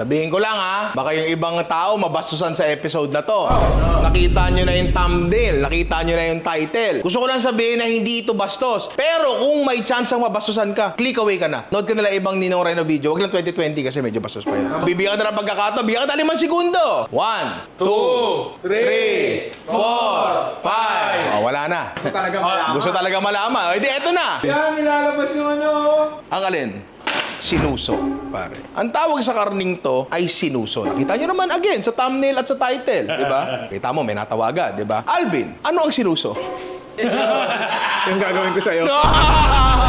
Sabihin ko lang ha, baka yung ibang tao mabastusan sa episode na to. Nakita nyo na yung thumbnail, nakita nyo na yung title. Gusto ko lang sabihin na hindi ito bastos. Pero kung may chance ang mabastusan ka, click away ka na. Note ka nila ibang Ninong Reno video. Wag lang 2020 kasi medyo bastos pa yan. Bibigyan ka na ng pagkakataon, bigyan ka na 5 segundo. 1, 2, 3, 4, 5. Oh, wala na. Talaga malaman. Gusto talaga malaman. Di, eto na. Yan, nilalabas yung ano. Ang alin? Sinuso, pare. Ang tawag sa karning to ay sinuso. Nakita nyo naman again sa thumbnail at sa title, di ba? Kita mo, may natawagan, di ba? Alvin, ano ang sinuso? Yung gagawin ko sa'yo.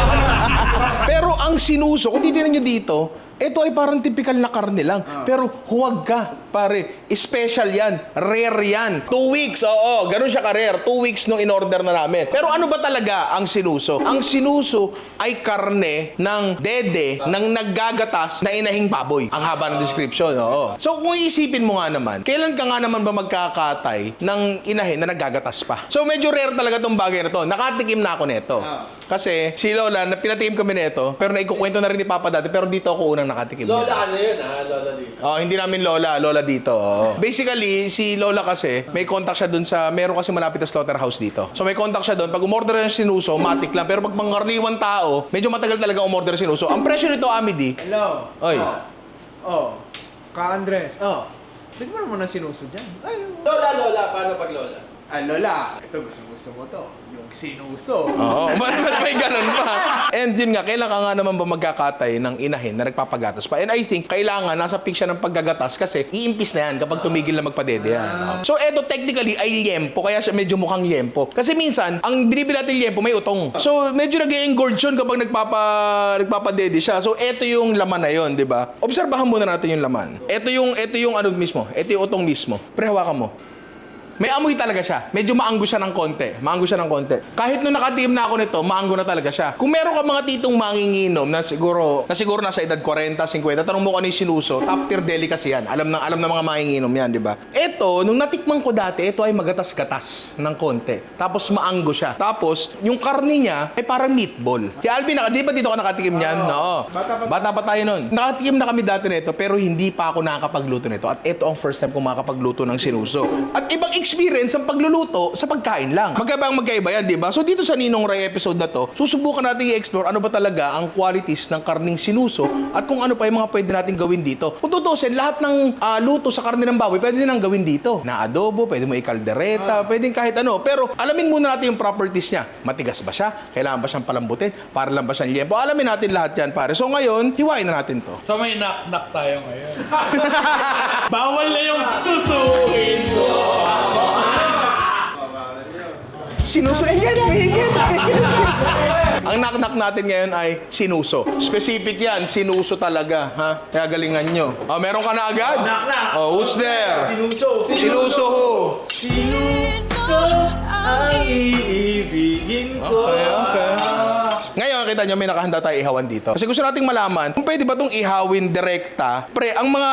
Pero ang sinuso, kung titignan nyo dito, ito ay parang typical na karne lang. Pero huwag ka, pare. Special yan. Rare yan. Two weeks, oo. Ganun siya ka-rare. Two weeks nung in-order na namin. Pero ano ba talaga ang sinuso? Ang sinuso ay karne ng dede ng naggagatas na inahing baboy. Ang haba ng description, oo. So kung iisipin mo nga naman, kailan ka nga naman ba magkakatay ng inahin na naggagatas pa? So medyo rare talaga tong bagay na to. Nakatikim na ako nito. Kasi si Lola, na pinatikim kami nito, pero naikukwento na rin ni Papa dati, pero dito ako unang nakatikim. niya. Lola ano yun ha? Lola dito. Oh, hindi namin lola, lola dito. oo. Basically, si lola kasi, may contact siya dun sa, meron kasi malapit na slaughterhouse dito. So may contact siya dun. Pag umorder ng sinuso, matik lang. Pero pag pangarniwan tao, medyo matagal talaga umorder ng sinuso. Ang presyo nito, Amity, Hello. Oy. Oh. oh. Ka Andres. Oh. Bigyan mo naman ng sinuso dyan. Ay, Lola, Lola. Paano pag Lola? Ah, Lola. Ito, gusto, gusto mo to. Yung sinuso. Oo, ba't ba't may ganun pa? And yun nga, kailan ka nga naman ba magkakatay ng inahin na nagpapagatas pa? And I think, kailangan nasa peak siya ng paggagatas kasi iimpis na yan kapag tumigil na magpadede yan. So, eto technically ay liempo, kaya siya medyo mukhang liempo. Kasi minsan, ang binibili natin liempo may utong. So, medyo nag engorge yun kapag nagpapa, nagpapadede siya. So, eto yung laman na yun, di ba? Obserbahan muna natin yung laman. Eto yung, eto yung ano mismo. Eto yung utong mismo. Pre, hawakan mo. May amoy talaga siya. Medyo maanggo siya ng konti. Maanggo siya ng konti. Kahit nung nakatim na ako nito, maanggo na talaga siya. Kung meron ka mga titong manginginom na siguro, na siguro nasa edad 40, 50, tanong mo kung ano yung sinuso, top tier delicacy yan. Alam ng alam ng mga manginginom yan, di ba? Ito, nung natikman ko dati, ito ay magatas-gatas ng konti. Tapos maanggo siya. Tapos, yung karni niya ay parang meatball. Si Alvin, naka, di ba dito ka nakatikim niyan? Oo. Bata pa- Bata pa tayo nun. Nakatikim na kami dati nito, pero hindi pa ako nakakapagluto nito. At ito ang first time ko makakapagluto ng sinuso. At ibang experience ang pagluluto sa pagkain lang. Magkaiba ang magkaiba yan, di ba? So dito sa Ninong Ray episode na to, susubukan natin i-explore ano ba talaga ang qualities ng karning sinuso at kung ano pa yung mga pwede natin gawin dito. Kung tutusin, lahat ng ah, luto sa karne ng baboy, pwede din ang gawin dito. Na adobo, pwede mo ikaldereta, pwedeng kahit ano. Pero alamin muna natin yung properties niya. Matigas ba siya? Kailangan ba siyang palambutin? Para lang ba siyang liempo? Alamin natin lahat yan, pare. So ngayon, hiwain na natin to. So may knock-knock tayo ngayon. Bawal na yung susuin ko. Sinuso, again, again, Ang knock-knock natin ngayon ay sinuso. Specific yan, sinuso talaga, ha? Kaya galingan nyo. Oh, meron ka na agad? Knock-knock. Oh, who's there? Sinuso. Sinuso ho. Sinuso ang iibigin ko. Okay, okay. Ngayon, kita nyo, may nakahanda tayo ihawan dito. Kasi gusto nating malaman, kung pwede ba itong ihawin direkta. Pre, ang mga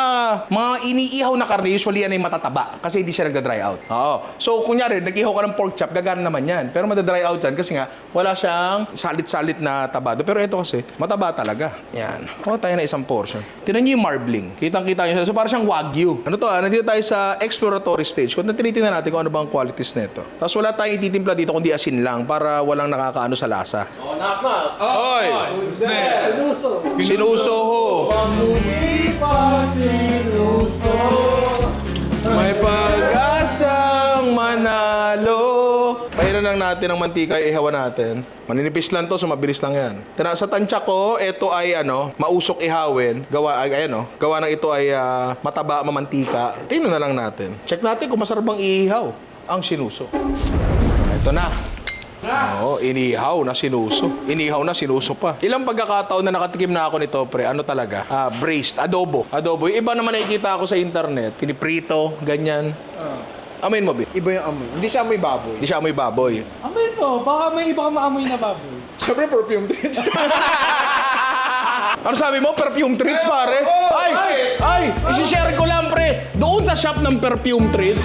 mga iniihaw na karne, usually yan ay matataba. Kasi hindi siya nagda-dry out. Oo. So, kunyari, nag-ihaw ka ng pork chop, gagana naman yan. Pero madadry out yan kasi nga, wala siyang salit-salit na tabado. Pero ito kasi, mataba talaga. Yan. Kuha tayo na isang portion. Tinan nyo yung marbling. Kitang-kita nyo. So, parang siyang wagyu. Ano to ah? Nandito tayo sa exploratory stage. Kung tinitingnan natin kung ano ba ang qualities nito. Tapos wala tayong ititimpla dito kundi asin lang para walang nakakaano sa lasa. Oh, knock knock. Oy! Who's there? Sinuso. Sinuso ho! Muli pa sinuso. May pag-asang manalo. Pahiran lang natin ang mantika, ihawa natin. Maninipis lang to, so mabilis lang yan. Tara, sa tansya ko, ito ay ano, mausok ihawin. Gawa, ay, ayan oh, gawa ng ito ay ah, mataba, mamantika. Tingnan na lang natin. Check natin kung masarap bang iihaw ang sinuso. Ito na. Oo, inihaw na sinuso. Inihaw na sinuso pa. Ilang pagkakataon na nakatikim na ako nito, pre, ano talaga? Ah, braised, adobo. Adobo. Yung iba naman nakikita ako sa internet, piniprito, ganyan. Amoyin mo, Bi. Iba yung amoy. Hindi siya amoy baboy. Hindi siya amoy baboy. Amoy ko, baka may iba ka maamoy na baboy. Siyempre perfume treats. ano sabi mo? Perfume treats, pare? Ay! Ay! Isi-share ko lang, pre! doon sa shop ng perfume treats,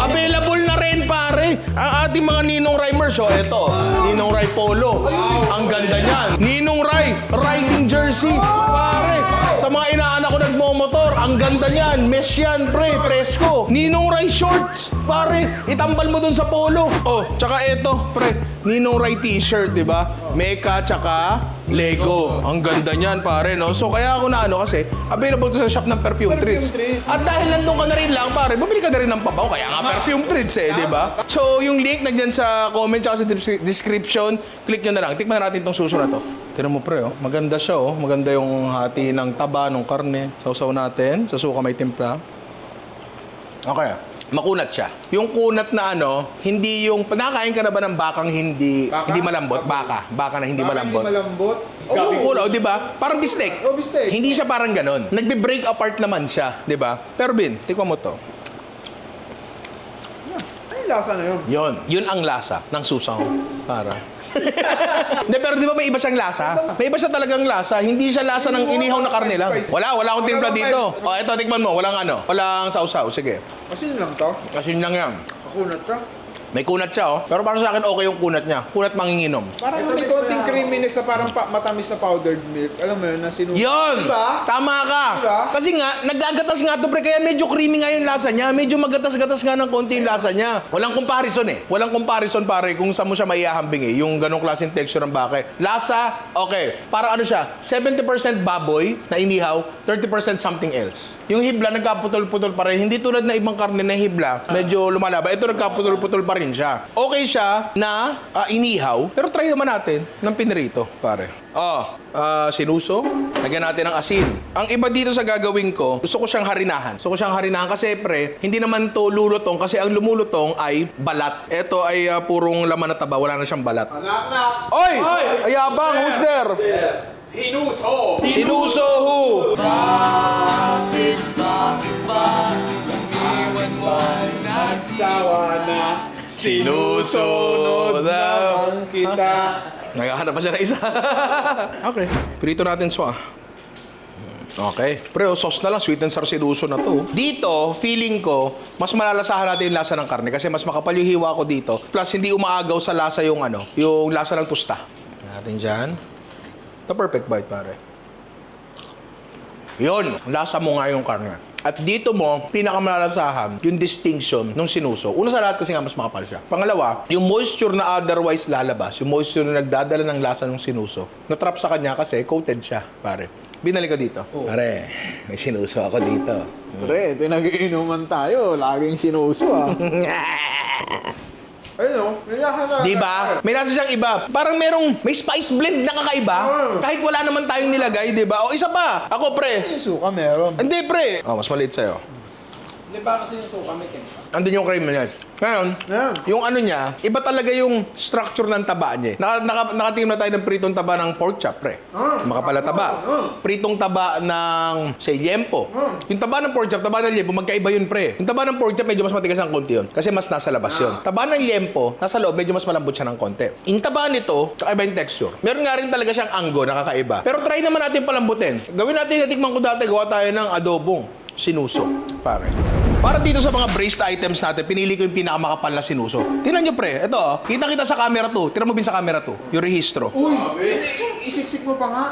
available na rin pare. Ang ating mga Ninong Rai merch. So, eto, Ninong Rai Polo. Ang ganda niyan. Ninong Rai, riding jersey. Pare, sa mga inaanak ko nagmomotor, ang ganda niyan. Mesh yan, pre, presko. Ninong Rai shorts. Pare, itambal mo dun sa polo. Oh, tsaka eto, pre, Ninong Rai t-shirt, di ba? Mecha, tsaka Lego. Ang ganda niyan, pare, no? So, kaya ako na ano kasi, available to sa shop ng Perfume, Treats. Treats. At dahil nandun ka na rin lang, pare, bumili ka na rin ng pabaw. Kaya nga Perfume Treats eh, di ba? So, yung link nandyan sa comment tsaka sa des- description, click nyo na lang. Tikman natin itong suso na to. Tinan mo pre, oh. maganda siya, oh. Maganda yung hati ng taba, ng karne. Sausaw natin, sa suka may timpla. Okay. Makunat siya. Yung kunat na ano, hindi yung... Nakakain ka na ba ng bakang hindi Baka? hindi malambot? Baka. Baka na hindi Baka malambot. Hindi malambot. Oo, oh, di ba? Parang bistek. Oh, bistek. Hindi siya parang ganon. Nagbe-break apart naman siya, di ba? Pero Bin, tikman mo to. Ano yung lasa na yun? Yon, yun ang lasa ng susaw. Para. Hindi, pero di ba may iba siyang lasa? May iba siya talagang lasa. Hindi siya lasa ng inihaw na karne lang. Wala, wala akong timpla dito. O, eto, tikman mo. Walang ano. Walang sausaw. Sige. Kasi yun lang to. Kasi yun lang yan. Makunat ka. May kunat siya, oh. Pero para sa akin, okay yung kunat niya. Kunat manginginom. Parang may konting creaminess na parang pa- matamis na powdered milk. Alam mo yun, na sinuso. Yun! Diba? Tama ka! Diba? Kasi nga, nagagatas nga to pre, kaya medyo creamy nga yung lasa niya. Medyo magatas-gatas nga ng konti yung lasa niya. Walang comparison eh. Walang comparison pare kung saan mo siya maihahambing eh. Yung ganong klaseng texture ng bakay. Lasa, okay. Para ano siya, 70% baboy na inihaw, 30% something else. Yung hibla, nagkaputol-putol pa rin. Hindi tulad na ibang karne na hibla, medyo lumalaba. Ito nagkaputol-putol pa rin siya. Okay siya na ah, inihaw, pero try naman natin ng pinirito, pare. Oh, ah, sinuso. Lagyan natin ng asin. Ang iba dito sa gagawin ko, gusto ko siyang harinahan. Gusto ko siyang harinahan kasi pre, hindi naman to lulutong kasi ang lumulutong ay balat. Ito ay ah, purong laman na taba, wala na siyang balat. Knock, knock. Oy! Ayabang, who's there? Sinuso! Sinuso who? Sawa na. Sinusunod naman kita. Naghahanap pa siya ng isa. okay. Prito natin swa. Okay. Pre, oh, sauce na lang. Sweet and sour sinuso na to. Dito, feeling ko, mas malalasahan natin yung lasa ng karne kasi mas makapal yung hiwa ko dito. Plus, hindi umaagaw sa lasa yung ano, yung lasa ng tusta. Natin dyan. The perfect bite, pare. Yun, lasa mo nga yung karne. At dito mo, pinakamalalasahan yung distinction ng sinuso. Una sa lahat kasi nga mas makapal siya. Pangalawa, yung moisture na otherwise lalabas, yung moisture na nagdadala ng lasa ng sinuso, natrap sa kanya kasi coated siya, pare. Binalik ko dito. Pare, may sinuso ako dito. Pre, pinag-iinuman tayo. Laging sinuso ah. Ayun o. May lasa na. Di ba? May nasa siyang iba. Parang merong, may spice blend na kakaiba. Kahit wala naman tayong nilagay, di ba? O isa pa, ako pre. Yung suka meron. Hindi pre. Oh, mas maliit sa'yo. Di ba kasi yung suka may timpla? Andun yung cream niya. Ngayon, Yan. yung ano niya, iba talaga yung structure ng taba niya. Naka, naka, nakatingin na tayo ng pritong taba ng pork chop, pre. Ah. Makapala taba. Ah. Pritong taba ng, say, liempo. Ah. Yung taba ng pork chop, taba ng liempo, magkaiba yun, pre. Yung taba ng pork chop, medyo mas matigas ang konti yun. Kasi mas nasa labas yun. Taba ng liempo, nasa loob, medyo mas malambot siya ng konti. Yung taba nito, kakaiba yung texture. Meron nga rin talaga siyang anggo na kakaiba. Pero try naman natin palambutin. Gawin natin, natikman ko dati, gawa tayo ng adobong sinuso, pare. Para dito sa mga braised items natin, pinili ko yung pinakamakapal na sinuso. Tingnan nyo pre, ito oh, kita-kita sa camera to. Tira mo bin sa camera to, yung rehistro. Uy! Isiksik mo pa nga.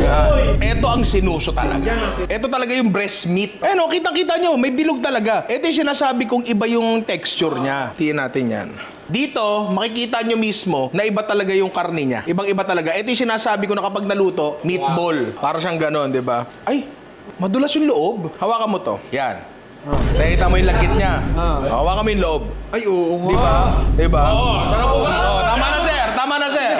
Yan. Ito ang sinuso talaga. Ito talaga yung breast meat. Eh no, kita-kita nyo, may bilog talaga. Ito yung sinasabi kong iba yung texture niya. Tingnan natin yan. Dito, makikita nyo mismo na iba talaga yung karne niya. Ibang-iba talaga. Ito yung sinasabi ko na kapag naluto, meatball. Para siyang ganon, di ba? Ay, madulas yung loob. Hawakan mo to. Yan. Nakita mo yung lagkit niya. Hawakan mo yung loob. Ay, oo nga. Di ba? Di ba? Oo, sarap ba? Oh, tama na sir, tama na sir.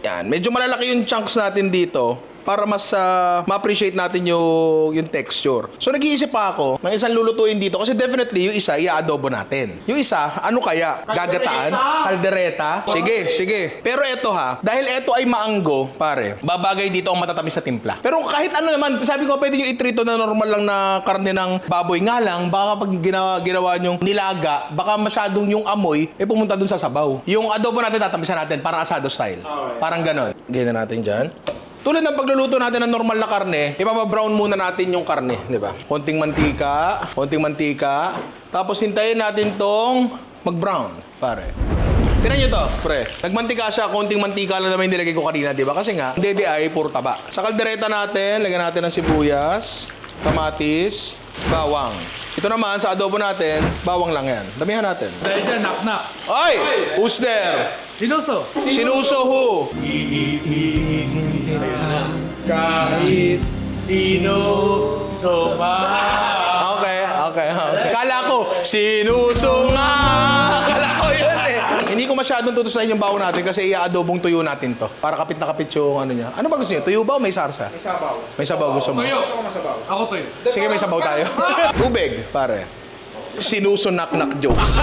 Yan, medyo malalaki yung chunks natin dito para mas ah, ma-appreciate natin yung, yung texture. So nag-iisip pa ako ng isang lulutuin dito kasi definitely yung isa i-adobo natin. Yung isa, ano kaya? Gagataan? Kaldereta? Sige, sige. Pero eto ha, dahil eto ay maanggo, pare, babagay dito ang matatamis sa timpla. Pero kahit ano naman, sabi ko pwede nyo itrito na normal lang na karne ng baboy. Nga lang, baka pag ginawa, ginawa nyong nilaga, baka masyadong yung amoy, eh pumunta dun sa sabaw. Yung adobo natin tatamisan natin, parang asado style. Parang ganon. Ganyan natin dyan. Tulad ng pagluluto natin ng normal na karne, ipapabrown muna natin yung karne, di ba? Konting mantika, konting mantika, tapos hintayin natin tong mag-brown, pare. Tingnan nyo to, pre. Nagmantika siya, konting mantika lang naman yung nilagay ko kanina, di ba? Kasi nga, dede ay puro taba. Sa kaldereta natin, lagyan natin ng sibuyas, kamatis, bawang. Ito naman, sa adobo natin, bawang lang yan. Damihan natin. Dahil dyan, knock-knock. Oy! Who's there? Sinuso. Sinuso who? Kahit sino suma. Okay, okay, okay. Kala ko, sinuso nga! Masyadong tutusahin yung bawo natin kasi i-adobong tuyo natin to. Para kapit na kapit yung ano niya. Ano ba gusto niyo? Tuyo ba o may sarsa? May sabaw. May sabaw gusto mo? Tuyo. Gusto ko masabaw. Ako tuyo. Sige, may sabaw tayo. Tubig, pare. Sinuso knock-knock jokes.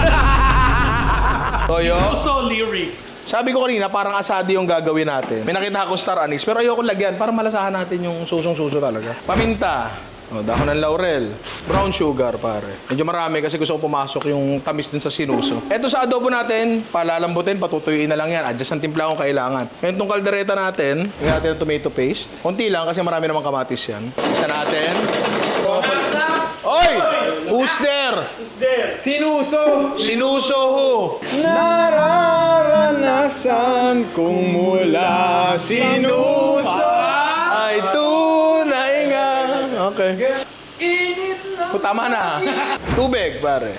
Toyo. Also lyrics. Sabi ko kanina, parang asado yung gagawin natin. May nakita akong star anise, pero ayoko lagyan para malasahan natin yung susong-suso talaga. Paminta. O, dahon ng laurel. Brown sugar, pare. Medyo marami kasi gusto ko pumasok yung tamis dun sa sinuso. Eto sa adobo natin, palalambutin, patutuyuin na lang yan. Adjust ang timpla kung kailangan. Ngayon itong kaldereta natin, lagyan natin ng tomato paste. Konti lang kasi marami namang kamatis yan. Isa natin. Oy! Who's there? Sinuso! Sinuso who? Nararanasan kong mula Sinuso ay nga. Okay. Init na! O, tama na. Tubig, pare.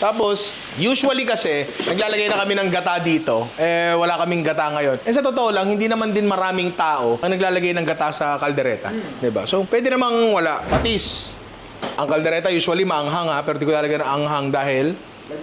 Tapos, usually kasi, naglalagay na kami ng gata dito. Eh, wala kaming gata ngayon. Eh, sa totoo lang, hindi naman din maraming tao ang naglalagay ng gata sa kaldereta. 'Di ba? So, pwede namang wala. Patis. Ang kaldereta usually maanghang ha, pero di ko lalagyan ng anghang dahil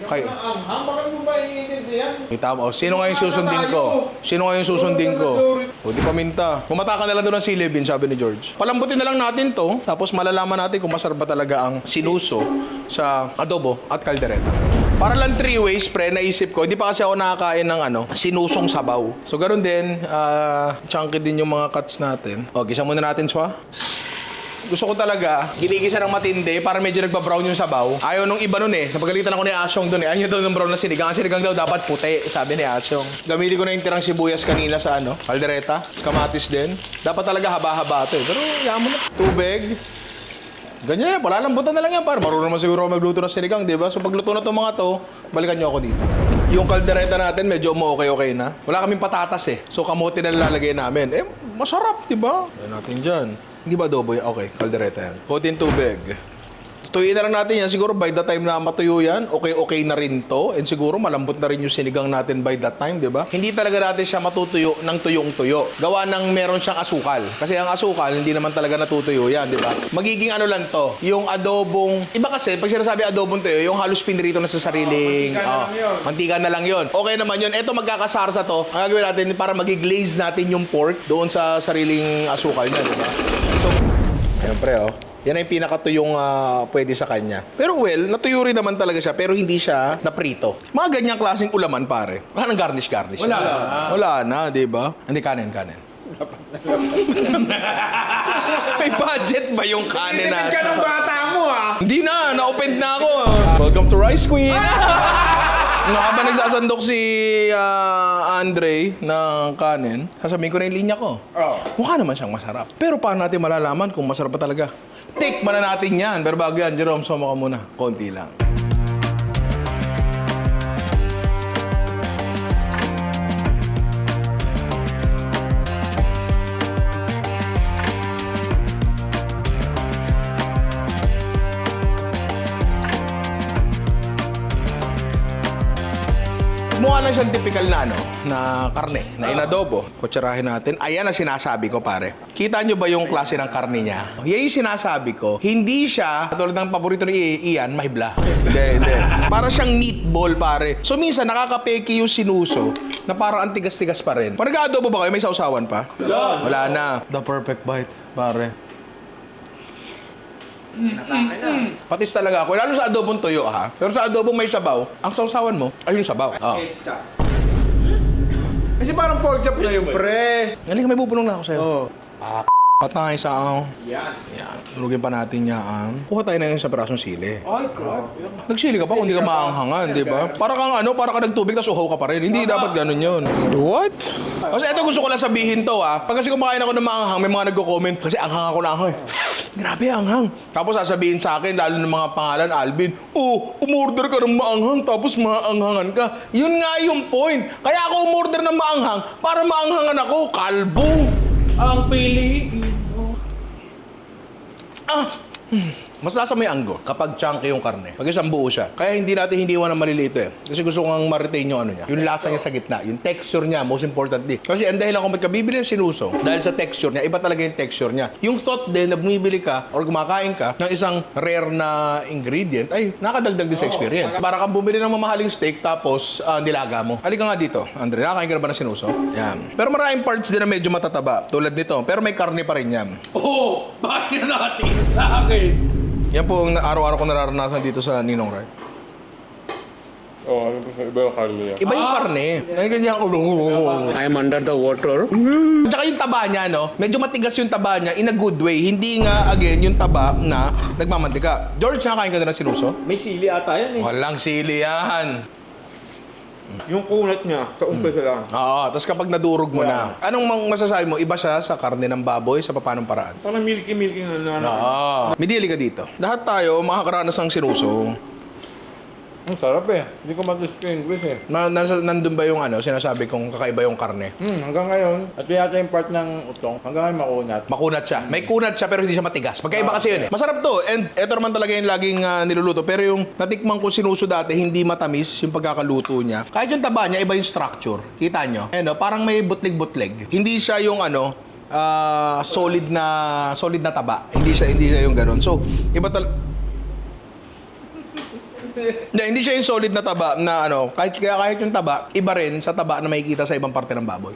kay Ang hang, bakit mo ba iniintindihan? Kita mo, oh, sino nga yung susundin ko? Sino nga yung susundin ko? O di paminta. Bumata ka na lang doon ng silibin, sabi ni George. Palambutin na lang natin to, tapos malalaman natin kung masarap ba talaga ang sinuso sa adobo at kaldereta. Para lang three ways, pre, naisip ko, hindi pa kasi ako nakakain ng ano, sinusong sabaw. So, ganoon din, ah, chunky din yung mga cuts natin. O, gisa muna natin, swa. Gusto ko talaga, ginigisa ng matindi para medyo nagpa-brown yung sabaw. Ayaw nung iba nun eh. Napagalitan ako ni Asyong dun eh. Ayaw daw ng brown na sinigang. Ang sinigang daw dapat puti, sabi ni Asyong. Gamitin ko na yung tirang sibuyas kanina sa ano, kaldereta, kamatis din. Dapat talaga haba-haba to eh. Pero yaman mo na. Tubig. Ganyan yan, palalambutan na lang yan par. Marunong naman siguro ako magluto ng sinigang, di ba? So pagluto na itong mga to, balikan niyo ako dito. Yung kaldereta natin, medyo okay-okay na. Wala kaming patatas eh. So kamote na lalagay namin. Eh, masarap, di ba? Ayan natin dyan. Hindi ba adobo yan? Okay, kaldereta yan. Konting tubig. Tuyuin na lang natin yan. Siguro by the time na matuyo yan, okay-okay na rin to. And siguro malambot na rin yung sinigang natin by that time, di ba? Hindi talaga natin siya matutuyo ng tuyong-tuyo. Gawa ng meron siyang asukal. Kasi ang asukal, hindi naman talaga natutuyo yan, di ba? Magiging ano lang to, yung adobong... Iba kasi, pag sinasabi adobong tuyo, yung halos pinrito na sa sariling... mantika na oh, lang yun. mantika na lang yun. Okay naman yun. Ito magkakasarsa to. Ang gagawin natin para magiglaze natin yung pork doon sa sariling asukal niya, di ba? So, Ayan pre, oh. Yan ay pinakatuyong ah, pwede sa kanya. Pero well, natuyo rin naman talaga siya, pero hindi siya naprito. Mga ganyang klaseng ulaman, pare. Wala nang garnish-garnish. Wala na. Wala na, di ba? Hindi kanin, kanin. May budget ba yung kanin na? ka ng bata mo ah! Hindi na, na-open na ako. Welcome to Rice Queen. Nung habang nagsasandok si ah, Andre ng kanin, sasabihin ko na yung linya ko. Oh. Mukha naman siyang masarap. Pero paano natin malalaman kung masarap ba talaga? Tikman na natin yan. Pero bago yan, Jerome, soma ka muna. Konti lang. Lang siyang typical na ano, na karne, na inadobo. Kutsarahin natin. Ayan ang sinasabi ko, pare. Kita nyo ba yung klase ng karne niya? Yan yung sinasabi ko. Hindi siya, tulad ng paborito ni Ian, mahibla. hindi, hindi. Para siyang meatball, pare. So, minsan, nakakapeki yung sinuso na parang antigas-tigas pa rin. Pag nag-adobo ba kayo, may sausawan pa? Wala na. The perfect bite, pare. Patis talaga ako. Lalo sa adobong tuyo, ha? Pero sa adobong may sabaw, ang sausawan mo, ay yung sabaw. Oh. Ketchup. Kasi parang pork chop na yung pre. Ngaling may bubulong na ako sa'yo. Oh. Ah, Patay sa ang. Yan. Yan. Lugin pa natin yan. Kuha tayo na yung sa pirasong sili. Ay, grabe. Nagsili ka pa kung di ka maanghangan, di ba? Para kang ano, para ka nagtubig tapos uhaw ka pa rin. Hindi dapat ganun yun. What? Kasi ito gusto ko lang sabihin to ah. Pag kasi kumakain ako ng maanghang, may mga nagko-comment. Kasi anghang ako na anghang eh. Grabe anghang. Tapos sasabihin sa akin, lalo ng mga pangalan, Alvin, oh, umorder ka ng maanghang tapos maanghangan ka. Yun nga yung point. Kaya ako umorder ng maanghang para maanghangan ako. Kalbo. Ang piliin mo. Ah! Hmm. Mas nasa may anggo kapag chunky yung karne. Pag isang buo siya. Kaya hindi natin hindi iwan ng maliliit eh. Kasi gusto ko nga ma-retain yung ano niya. Yung lasa niya sa gitna. Yung texture niya, most importantly. Kasi ang dahilan kung ba't ka bibili ng sinuso, dahil sa texture niya, iba talaga yung texture niya. Yung thought din na bumibili ka or kumakain ka ng isang rare na ingredient, ay nakadagdag din sa experience. Para kang bumili ng mamahaling steak tapos ah, nilaga mo. Halika nga dito, Andre. Nakakain ka na ba ng sinuso? Yan. Pero maraming parts din na medyo matataba. Tulad nito. Pero may karne pa rin yan. Oh, bakit na nakatingin sa akin? Yan po ang araw-araw ko nararanasan dito sa Ninong Rai. Oo, ano po iba yung karne niya. Iba yung karne. Ang ganyan ko. I am under the water. Tsaka yung taba niya, no? Medyo matigas yung taba niya in a good way. Hindi nga, again, yung taba na nagmamantika. George, nakakain ka na ng sinuso? May sili ata yan eh. Walang sili yan. Yung kunat niya, sa umpisa lang. Oo, tapos kapag nadurog mo na. Anong mang masasabi mo? Iba siya sa karne ng baboy sa papanong paraan? Parang milky-milky na ano. Oo. Midili ka dito. Lahat tayo makakaranas ng sinuso. Ang sarap eh. Hindi ko ma-distinguish eh. Na, nasa, nandun ba yung ano, sinasabi kong kakaiba yung karne? Hmm, hanggang ngayon. At yata yung part ng utong, hanggang ngayon makunat. Makunat siya. May kunat siya pero hindi siya matigas. Magkaiba kasi yun eh. Masarap to. And eto naman talaga yung laging ah, niluluto. Pero yung natikman ko sinuso dati, hindi matamis yung pagkakaluto niya. Kahit yung taba niya, iba yung structure. Kita nyo? Ano, parang may butlig-butlig. Hindi siya yung ano, ah, solid na solid na taba. Hindi siya hindi siya yung ganun. So, iba tal hindi, hindi siya yung solid na taba na ano, kahit kaya kahit yung taba, iba rin sa taba na makikita sa ibang parte ng baboy.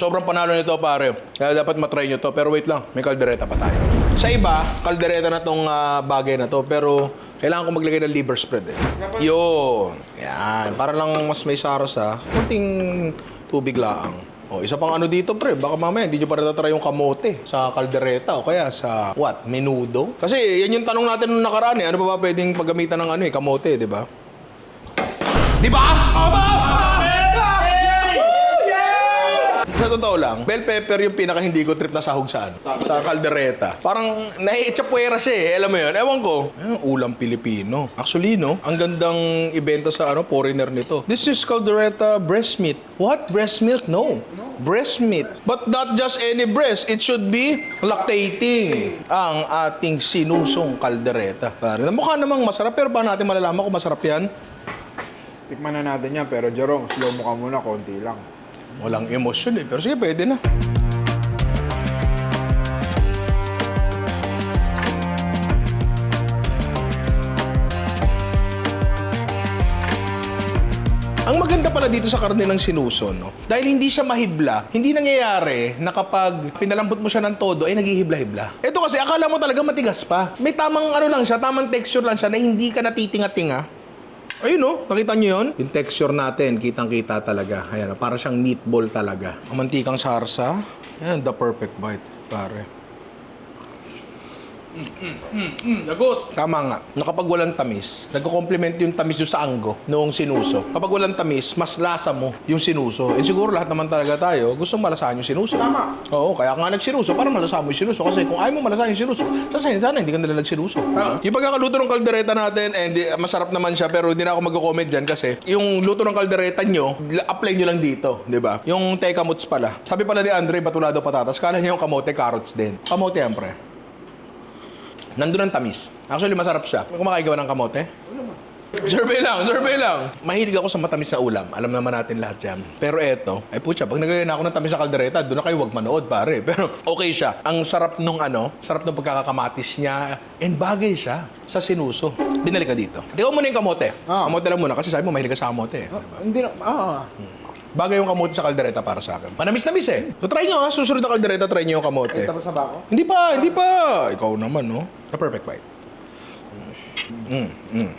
Sobrang panalo nito pare. Kaya dapat matry nyo to. Pero wait lang, may kaldereta pa tayo. Sa iba, kaldereta na tong ah, bagay na to. Pero kailangan ko maglagay ng liver spread eh. Yun. Yan. Para lang mas may saros ha. Kunting tubig laang. O, isa pang ano dito pre, baka mamaya hindi nyo pa rin tatry yung kamote sa kaldereta o kaya sa, what, menudo? Kasi yan yung tanong natin nung nakaraan eh, ano pa ba pwedeng paggamitan ng ano eh, kamote, di ba? Di ba? Sa totoo lang, bell pepper yung pinaka hindi ko trip na sahog saan. Sa kaldereta. Parang naiitsapuera siya eh. Alam mo yun? Ewan ko. Eh, ulam Pilipino. Actually, no? Ang gandang ibenta sa ano, foreigner nito. This is caldereta breast meat. What? Breast milk? No. Breast meat. But not just any breast. It should be lactating ang ating sinusong kaldereta. Pare, mukha namang masarap pero paano natin malalaman kung masarap yan? Tikman na natin yan, pero Jerome, slow mo ka muna, konti lang. Walang emosyon eh. Pero sige, pwede na. Ang maganda pala dito sa karne ng sinuso, no? Dahil hindi siya mahibla, hindi nangyayari na kapag pinalambot mo siya ng todo, ay naghihibla-hibla. Ito kasi, akala mo talaga matigas pa. May tamang ano lang siya, tamang texture lang siya na hindi ka natitinga-tinga. Ayun no, nakita nyo yun? Yung texture natin, kitang-kita talaga. Ayan, para siyang meatball talaga. Ang mantikang sarsa, ayan, the perfect bite, pare. Hmm, lagot. Tama nga, na kapag walang tamis, nagko-complement yung tamis yung sa anggo noong sinuso. Kapag walang tamis, mas lasa mo yung sinuso. Eh siguro lahat naman talaga tayo, gusto malasahan yung sinuso. Tama. Oo, kaya nga nagsinuso para malasahan mo yung sinuso. Kasi kung ayaw mo malasahan yung sinuso, sasayin sana hindi ka nila nagsinuso. Yung pagkakaluto ng kaldereta natin, and eh, masarap naman siya, pero hindi na ako magko-comment dyan kasi yung luto ng kaldereta nyo, apply nyo lang dito, di ba? Yung teka muts pala. Sabi pala ni Andre, batulado patatas, kala niya yung kamote, carrots din. Kamote yan, pre. Nandun ang tamis. Actually, masarap siya. Kumakain ka ba ng kamote? Survey lang, survey lang. Mahilig ako sa matamis na ulam. Alam naman natin lahat yan. Pero eto, ay putya, pag naglagay na ako ng tamis sa kaldereta, doon na kayo wag manood, pare. Pero okay siya. Ang sarap nung ano, sarap nung pagkakakamatis niya. And bagay siya sa sinuso. Binalik ka dito. Di ko muna yung kamote. Ah. Kamote lang muna kasi sabi mo mahilig ka sa kamote. eh. Hindi na, ah. Bagay yung kamote sa kaldereta para sa akin. Manamis-namis eh. So, try nyo ha. Susunod na kaldereta, try nyo yung kamote. Eh, tapos na ba ako? Hindi pa, hindi pa. Ikaw naman, no? The perfect bite. Mm, mm.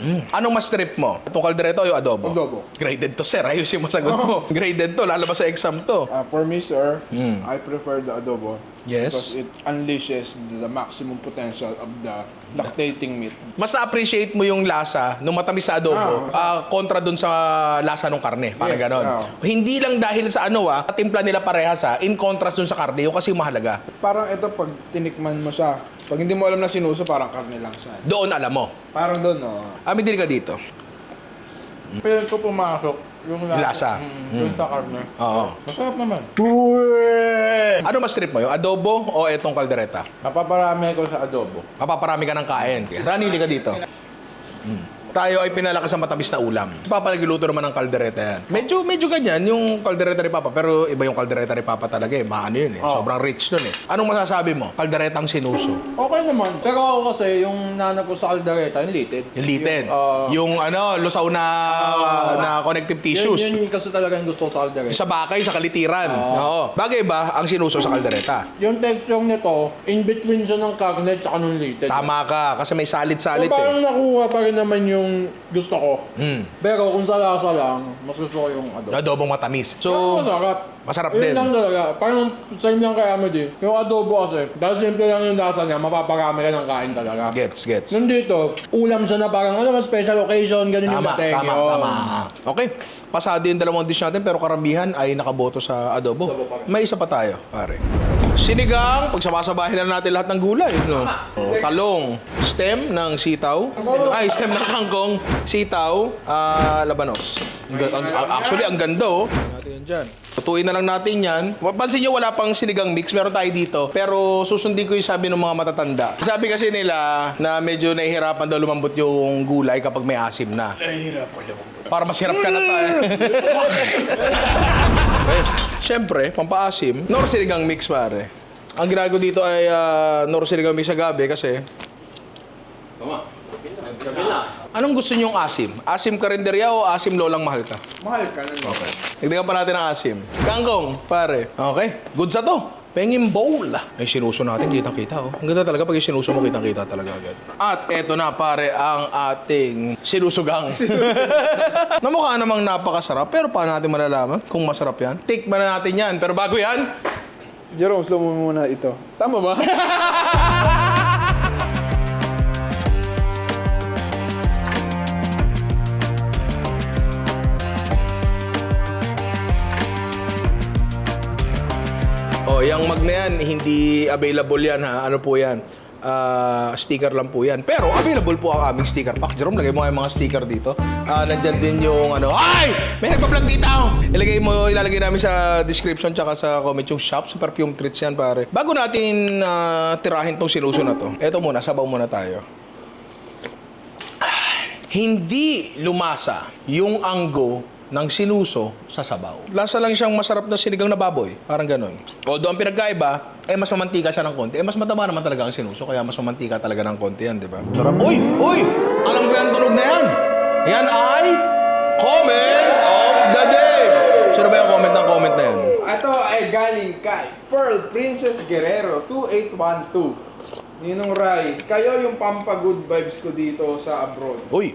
Mm. Anong mas trip mo? Itong kaldereta o yung adobo? Adobo. Graded to, sir. Ayusin mo sagot mo. Graded to. Lalabas sa exam to. Ah, for me, sir, Mm. I prefer the adobo. Yes. Because it unleashes the maximum potential of the lactating meat. Mas na-appreciate mo yung lasa nung matamis sa adobo ah, kontra dun sa lasa ng karne. Parang Yes, ganon. oo. Hindi lang dahil sa ano ah, timpla nila parehas ah, in contrast dun sa karne, yung kasi yung mahalaga. Parang ito, pag tinikman mo siya, pag hindi mo alam na sinuso, parang karne lang siya. Doon alam mo. Parang doon, no? Amin din ka dito. Pero ko pumasok, yung Yung lasa. Mm, Yung sa karne. Oo. Masarap naman. Ano mas trip mo? Yung adobo o etong kaldereta? Napaparami ko sa adobo. Papaparami ka ng kain. Rani, ka dito. Mm. Tayo ay pinalaki sa matamis na ulam. Papalagluto naman ng kaldereta yan. Medyo, medyo ganyan yung kaldereta ni Papa. Pero iba yung kaldereta ni Papa talaga eh. Maano yun eh. Oh. Sobrang rich nun eh. Anong masasabi mo? Kalderetang sinuso. Okay naman. Pero ako kasi, yung nanap ko sa aldereta, yung litid. Yung litid. Yung, ah, yung ano, lusaw na, na connective tissues. Yun, yun kasi talaga yung gusto ko sa aldereta. Yung sa bakay, sa kalitiran. Ah. Oo. Bagay ba ang sinuso sa kaldereta? Yung texture nito, in between siya ng karne at nung litid. Tama ka. Kasi may So, salit-salit parang eh. nakuha pa rin naman yung gusto ko. Mm. Pero kung sa lasa lang, mas gusto ko yung adobo. Adobong matamis. So, So, masarap. masarap Yun din. lang talaga. Parang same lang kay Amity. Yung adobo kasi, dahil simple lang yung lasa niya, mapaparami ka ng kain talaga. gets, gets. Nung dito, ulam siya na parang, alam mo, special occasion, ganun yung Tama, dating. tama, Oo. tama. Okay. Pasado yung dalawang dish natin pero karamihan ay nakaboto sa adobo. Adobo pa rin. May isa pa tayo, pare. Sinigang, pagsabasabahin na natin lahat ng gulay. No? Talong, stem ng sitaw. Ay, stem ng kangkong, sitaw, ah, labanos. Ang ga- ang- ang- actually, ang ganda oh. Natin yan dyan. Tutuin na lang natin yan. Pansin nyo, wala pang sinigang mix. Meron tayo dito. Pero susundin ko yung sabi ng mga matatanda. Sabi kasi nila na medyo nahihirapan daw lumambot yung gulay kapag may asim na. Para masirap ka na tayo. Eh, Siyempre, pampaasim. Nor sinigang mix pare. Ang ginagawa dito ay ah, nor sinigang mix sa gabi kasi Anong gusto niyong asim? Asim karinderya o asim lolang mahal ka? Mahal ka na. Okay. Nagdagan pa natin ang asim. Kangkong, pare. Okay. Good sa to. Pengin bowl. Ay, sinuso natin. Kita-kita, oh. Ang ganda talaga pag sinuso mo, kitang-kita talaga agad. At eto na, pare, ang ating sinusugang. Namukha namang napakasarap, pero paano natin malalaman kung masarap yan? Tikman na natin yan. Pero bago yan, Jerome, slow mo muna ito. Tama ba? Oh, yung mag na yan, hindi available yan ha. Ano po yan? Ah, sticker lang po yan. Pero available po ang aming sticker pack. Jerome, lagay mo yung mga sticker dito. Ah, nandyan din yung ano. Ay! May nagpa-vlog dito! Ilagay mo, ilalagay namin sa description tsaka sa comment yung shop. Sa perfume treats yan, pare. Bago natin ah, tirahin tong sinuso na to. Eto muna, sabaw muna tayo. Hindi lumasa yung anggo ng sinuso sa sabaw. Lasa lang siyang masarap na sinigang na baboy. Parang ganun. Although ang pinagkaiba, eh mas mamantika siya ng konti. Eh mas mataba naman talaga ang sinuso, kaya mas mamantika talaga ng konti yan, di ba? Sarap. Uy! Uy! Alam ko yan tunog na yan! Yan ay comment of the day! Sino ba yung comment ng comment na yan? Ito ay galing kay Pearl Princess Guerrero 2812. Ninong Rai, kayo yung pampagood vibes ko dito sa abroad. Uy!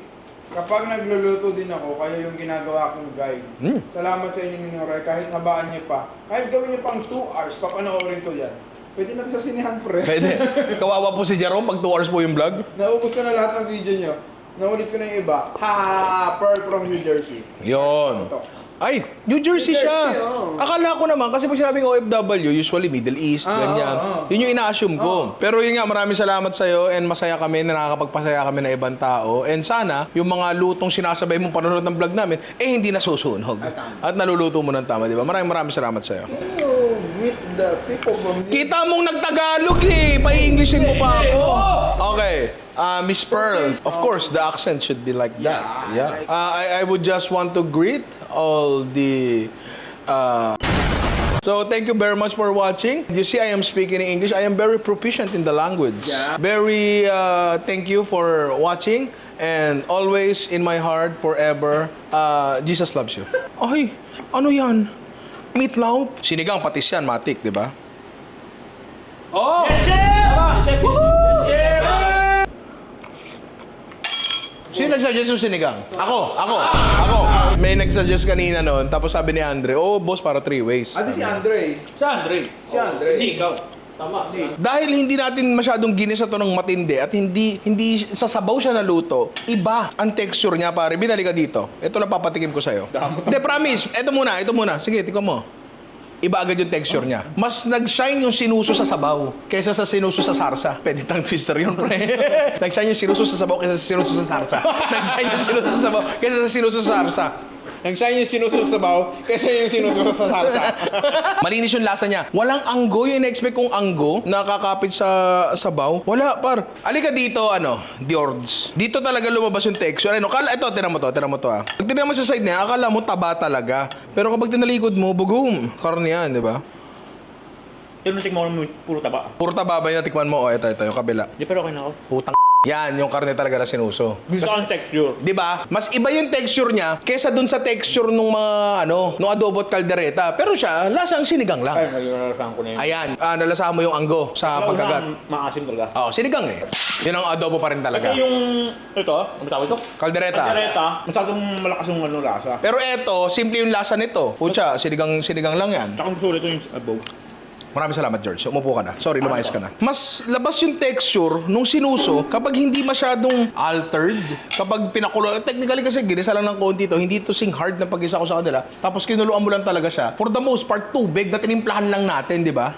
Kapag nagluluto din ako, kayo yung ginagawa kong guide. Hmm. Salamat sa inyo, Rai. Kahit habaan niyo pa. Kahit gawin niyo pang 2 hours, papanoorin ko yan. Pwede na sa sinihan, pre. Pwede. Kawawa po si Jerome pag 2 hours po yung vlog. Naubos ko na lahat ng video niyo. Naulit ko na yung iba. Ha, Pearl from New Jersey. Yon. Ito. Ay, New Jersey, New siya. Jersey, oo. Akala ko naman, kasi pag sinabing OFW, usually Middle East, Ah, ganyan. oo, oo. Yun yung ina-assume ko. Pero yun nga, maraming salamat sa'yo and masaya kami na nakakapagpasaya kami ng ibang tao. And sana, yung mga lutong sinasabay mong panonood ng vlog namin, eh hindi nasusunog. At naluluto mo ng tama, di ba? Maraming maraming salamat sa'yo. You meet the people from Kita mong nagtagalog eh. Pai-Englishin mo pa ako. Okay. Uh, Miss Pearl, of course, the accent should be like that. Yeah. Uh, I, I would just want to greet all the... Uh, so, thank you very much for watching. You see, I am speaking in English. I am very proficient in the language. Yeah. Very uh, thank you for watching. And always in my heart, forever, uh, Jesus loves you. Ay, ano yan? Meatloaf? Sinigang patis yan, matik, di ba? Oh! Yes, chef! Yes, chef! Sino nagsuggest yung sinigang? Ako, ako, ako. May nagsuggest kanina noon, tapos sabi ni Andre, oh, boss, para three ways. Ah, di si Andre. Si Andre. Si Andre. Hindi ikaw. Tama. Si Dahil hindi natin masyadong ginisa to ng matindi at hindi hindi sa sabaw siya naluto, iba ang texture niya pare. Binali ka dito. Ito lang papatikim ko sa'yo. Hindi, promise. Ito muna, ito muna. Sige, tikman mo. Iba agad yung texture niya. Mas nag-shine yung sinuso sa sabaw kaysa sa sinuso sa sarsa. Pwede tang twister yun, pre. nag-shine yung sinuso sa sabaw kaysa sa sinuso sa sarsa. nag-shine yung sinuso sa sabaw kaysa sa sinuso sa sarsa. Nag-shine yung sinusunod sa baw, kaysa yung sinusunod sa salsa. Malinis yung lasa niya. Walang anggo. Yung in-expect kong anggo na kakapit sa sabaw. Wala, par. Alika dito, ano, Diords. Dito talaga lumabas yung texture. Ano, kala, ito, tinan mo to, tinan mo to ah. Pag tinan mo sa side niya, akala mo taba talaga. Pero kapag tinalikod mo, bugum. Karne yan, di ba? Pero natikman mo puro taba. Puro taba ba yung natikman mo? O, ito, ito, yung kabila. Di pero okay na ako. Putang yan, yung karne talaga na sinuso. Gusto ang texture. Di ba? Mas iba yung texture niya kesa dun sa texture nung mga ano, nung adobo at kaldereta. Pero siya, lasang sinigang lang. Ay, naglalarasan ko na yun. Ayan, ah, nalasahan mo yung anggo sa pagkagat. Una, Maasim talaga. Oo, sinigang eh. Yun ang adobo pa rin talaga. Kasi yung, ito, ano tawag ito? Kaldereta. Kaldereta, masyadong malakas yung ano lasa. Pero eto, simple yung lasa nito. Pucha, sinigang, sinigang lang yan. Tsaka gusto ulit yung abo. Maraming salamat, George. Umupo ka na. Sorry, lumayas ka na. Mas labas yung texture nung sinuso kapag hindi masyadong altered. Kapag pinakulo, technically kasi ginisa lang ng konti to, hindi to sing hard na pag-isa ko sa kanila. Tapos kinuluan mo lang talaga siya. For the most part, tubig na tinimplahan lang natin, di ba?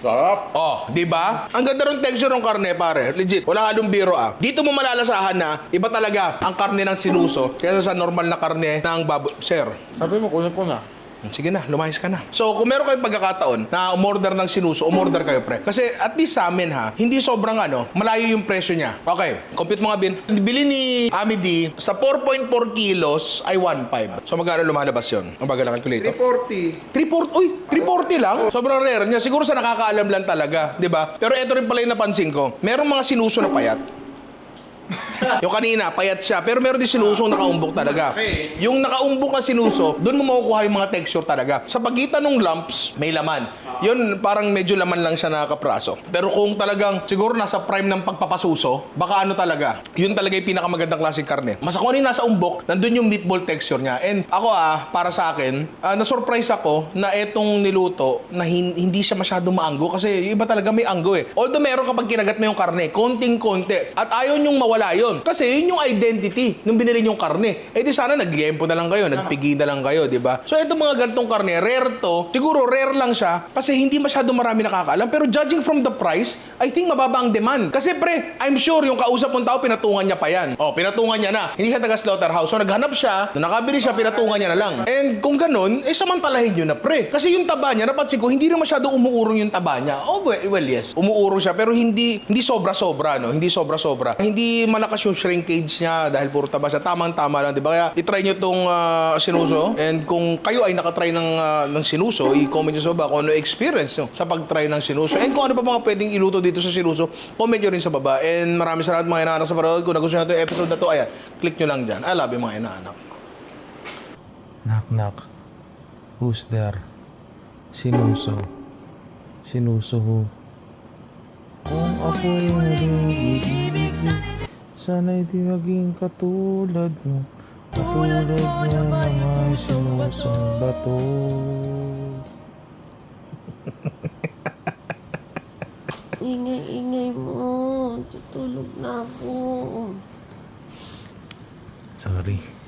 Sarap. Oh, di ba? Ang ganda rin texture ng karne, pare. Legit. Wala halong biro ah. Dito mo malalasahan na iba talaga ang karne ng sinuso kaysa sa normal na karne ng baboy. Sir, Sabi mo, kunin ko na. Sige na, lumayas ka na. So, kung meron kayong pagkakataon na umorder ng sinuso, umorder kayo, pre. Kasi at least sa amin, ha, hindi sobrang ano, malayo yung presyo niya. Okay, compute mo nga, Bin. Bili ni Amity sa 4.4 kilos ay 1.5. So, magkano lumalabas yun? Ang bagal na calculator. 340. 340, uy, 340 lang? Sobrang rare niya. Siguro sa nakakaalam lang talaga, di ba? Pero ito rin pala yung napansin ko. Merong mga sinuso na payat. yung kanina, payat siya. Pero meron din sinusong nakaumbok talaga. Okay. Yung nakaumbok na sinuso, doon mo makukuha yung mga texture talaga. Sa pagitan ng lumps, may laman. Yun, parang medyo laman lang siya nakakapraso. Pero kung talagang, siguro nasa prime ng pagpapasuso, baka ano talaga, yun talaga yung pinakamagandang klaseng karne. Mas ano yung nasa umbok, nandun yung meatball texture niya. And ako ah, para sa akin, ah, na-surprise ako na etong niluto na hin- hindi siya masyado maanggo kasi yung iba talaga may anggo eh. Although meron kapag kinagat mo yung karne, konting-konti. At ayaw nyong mawala yun. Kasi yun yung identity nung binili yung karne. Eh di sana nagliempo na lang kayo, nagpigi na lang kayo, di ba? So itong mga ganitong karne, rare to. Siguro rare lang siya kasi hindi masyado marami nakakaalam. Pero judging from the price, I think mababa ang demand. Kasi pre, I'm sure yung kausap mong tao, pinatungan niya pa yan. Oh, pinatungan niya na. Hindi siya taga slaughterhouse. So naghanap siya, nung nakabili siya, pinatungan niya na lang. And kung ganun, eh samantalahin nyo na pre. Kasi yung taba niya, napansin ko, hindi rin masyado umuurong yung taba niya. Oh, well, well yes. Umuurong siya, pero hindi hindi sobra-sobra, no? Hindi sobra-sobra. Hindi malakas yung shrinkage niya dahil puro taba siya. Tamang-tama lang, di ba? Kaya itry nyo tong ah, sinuso. And kung kayo ay nakatry ng, ah, ng sinuso, i-comment nyo sa baba kung ano experience nyo sa pag-try ng sinuso. And kung ano pa mga pwedeng iluto dito sa sinuso, comment nyo rin sa baba. And maraming salamat mga inaanak sa parood. Kung nagustuhan nyo itong episode na to, ayan, click nyo lang dyan. I love you mga inaanak. Knock knock. Who's there? Sinuso. Sinuso ho. Kung ako'y nagigibig Sana'y di maging katulad mo Katulad mo na may sinusong bato Ingay-ingay mo. Tutulog na ako. Sorry.